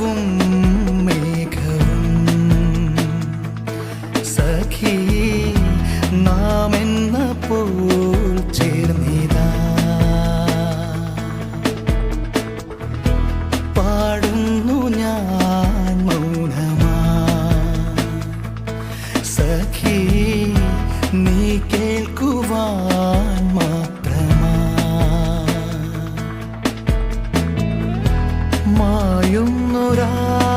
ആകാശവും മേഘവും സഖി നാം എന്ന പോൽ ചേർന്നിതാ. പാടുന്നു ഞാൻ മൗനമാ. സഖി നീ കേൾക്കുവാൻ മാത്രമാ. നിറയുന്നൊരാ